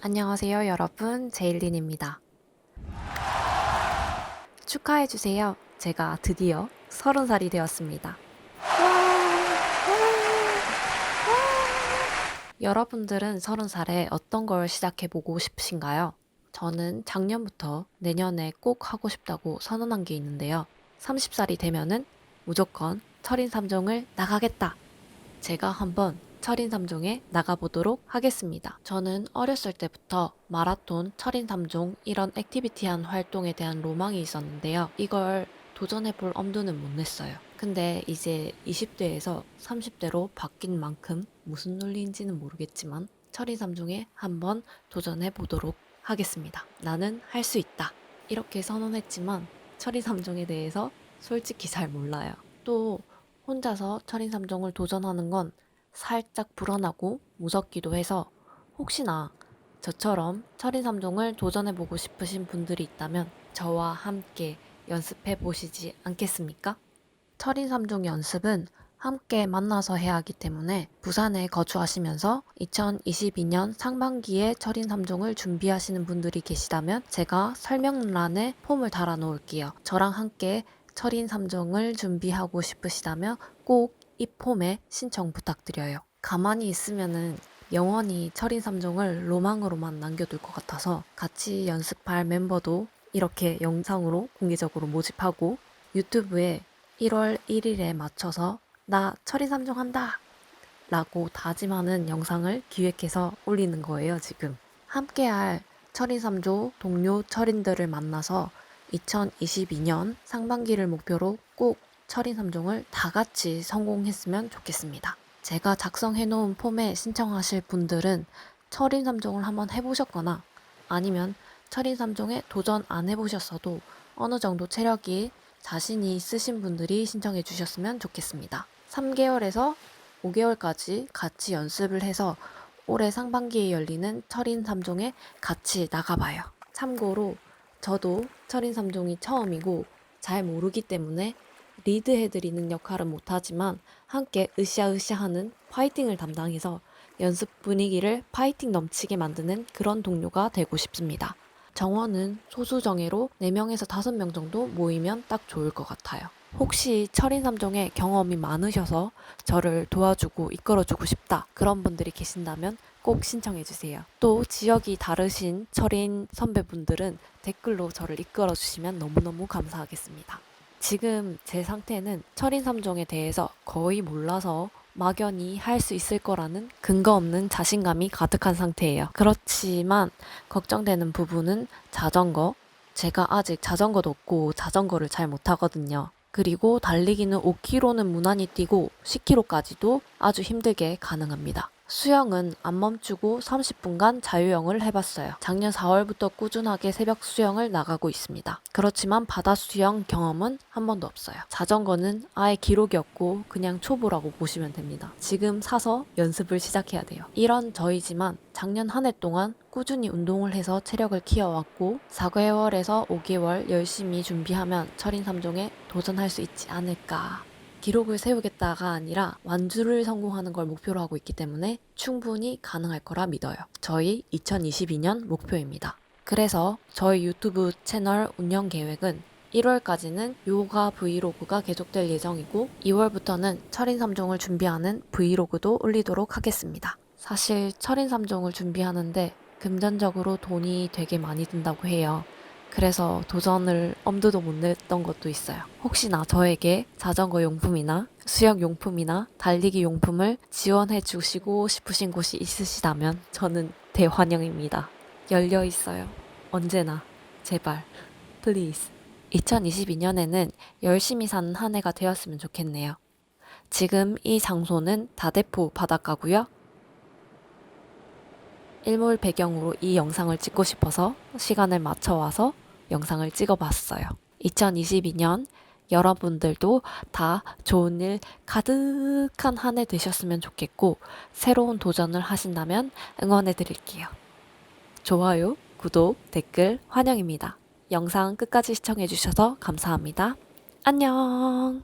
안녕하세요, 여러분. 제일린입니다. 축하해주세요. 제가 드디어 서른 살이 되었습니다. 여러분들은 서른 살에 어떤 걸 시작해보고 싶으신가요? 저는 작년부터 내년에 꼭 하고 싶다고 선언한 게 있는데요. 30살이 되면은 무조건 철인 3종을 나가겠다. 제가 한번 철인 3종에 나가보도록 하겠습니다. 저는 어렸을 때부터 마라톤, 철인 3종 이런 액티비티한 활동에 대한 로망이 있었는데요. 이걸 도전해볼 엄두는 못 냈어요. 근데 이제 20대에서 30대로 바뀐 만큼 무슨 논리인지는 모르겠지만 철인 3종에 한번 도전해보도록 하겠습니다. 나는 할 수 있다. 이렇게 선언했지만 철인 3종에 대해서 솔직히 잘 몰라요. 또 혼자서 철인 3종을 도전하는 건 살짝 불안하고 무섭기도 해서 혹시나 저처럼 철인 3종을 도전해보고 싶으신 분들이 있다면 저와 함께 연습해 보시지 않겠습니까? 철인 3종 연습은 함께 만나서 해야 하기 때문에 부산에 거주하시면서 2022년 상반기에 철인 3종을 준비하시는 분들이 계시다면 제가 설명란에 폼을 달아 놓을게요. 저랑 함께 철인 3종을 준비하고 싶으시다면 꼭 이 폼에 신청 부탁드려요. 가만히 있으면은 영원히 철인 3종을 로망으로만 남겨둘 것 같아서 같이 연습할 멤버도 이렇게 영상으로 공개적으로 모집하고 유튜브에 1월 1일에 맞춰서 나 철인 3종 한다! 라고 다짐하는 영상을 기획해서 올리는 거예요, 지금. 함께할 철인 3조 동료 철인들을 만나서 2022년 상반기를 목표로 꼭 철인 3종을 다 같이 성공했으면 좋겠습니다. 제가 작성해 놓은 폼에 신청하실 분들은 철인 3종을 한번 해보셨거나 아니면 철인 3종에 도전 안 해보셨어도 어느 정도 체력이 자신이 있으신 분들이 신청해 주셨으면 좋겠습니다. 3개월에서 5개월까지 같이 연습을 해서 올해 상반기에 열리는 철인 3종에 같이 나가봐요. 참고로 저도 철인 3종이 처음이고 잘 모르기 때문에 리드해드리는 역할은 못하지만 함께 으쌰으쌰 하는 파이팅을 담당해서 연습 분위기를 파이팅 넘치게 만드는 그런 동료가 되고 싶습니다. 정원은 소수정예로 4명에서 5명 정도 모이면 딱 좋을 것 같아요. 혹시 철인 3종에 경험이 많으셔서 저를 도와주고 이끌어주고 싶다 그런 분들이 계신다면 꼭 신청해 주세요. 또 지역이 다르신 철인 선배분들은 댓글로 저를 이끌어 주시면 너무너무 감사하겠습니다. 지금 제 상태는 철인 3종에 대해서 거의 몰라서 막연히 할 수 있을 거라는 근거 없는 자신감이 가득한 상태예요. 그렇지만 걱정되는 부분은 자전거. 제가 아직 자전거도 없고 자전거를 잘 못하거든요. 그리고 달리기는 5km는 무난히 뛰고 10km까지도 아주 힘들게 가능합니다. 수영은 안 멈추고 30분간 자유형을 해봤어요. 작년 4월부터 꾸준하게 새벽 수영을 나가고 있습니다. 그렇지만 바다 수영 경험은 한 번도 없어요. 자전거는 아예 기록이 없고 그냥 초보라고 보시면 됩니다. 지금 사서 연습을 시작해야 돼요. 이런 저이지만 작년 한 해 동안 꾸준히 운동을 해서 체력을 키워왔고 4개월에서 5개월 열심히 준비하면 철인 3종에 도전할 수 있지 않을까 기록을 세우겠다가 아니라 완주를 성공하는 걸 목표로 하고 있기 때문에 충분히 가능할 거라 믿어요. 저희 2022년 목표입니다. 그래서 저희 유튜브 채널 운영 계획은 1월까지는 요가 브이로그가 계속될 예정이고 2월부터는 철인 3종을 준비하는 브이로그도 올리도록 하겠습니다. 사실 철인 3종을 준비하는데 금전적으로 돈이 되게 많이 든다고 해요. 그래서 도전을 엄두도 못 냈던 것도 있어요. 혹시나 저에게 자전거 용품이나 수영 용품이나 달리기 용품을 지원해 주시고 싶으신 곳이 있으시다면 저는 대환영입니다. 열려 있어요. 언제나. 제발. 플리즈. 2022년에는 열심히 사는 한 해가 되었으면 좋겠네요. 지금 이 장소는 다대포 바닷가고요. 일몰 배경으로 이 영상을 찍고 싶어서 시간을 맞춰 와서 영상을 찍어봤어요. 2022년 여러분들도 다 좋은 일 가득한 한 해 되셨으면 좋겠고, 새로운 도전을 하신다면 응원해 드릴게요. 좋아요, 구독, 댓글 환영입니다. 영상 끝까지 시청해 주셔서 감사합니다. 안녕!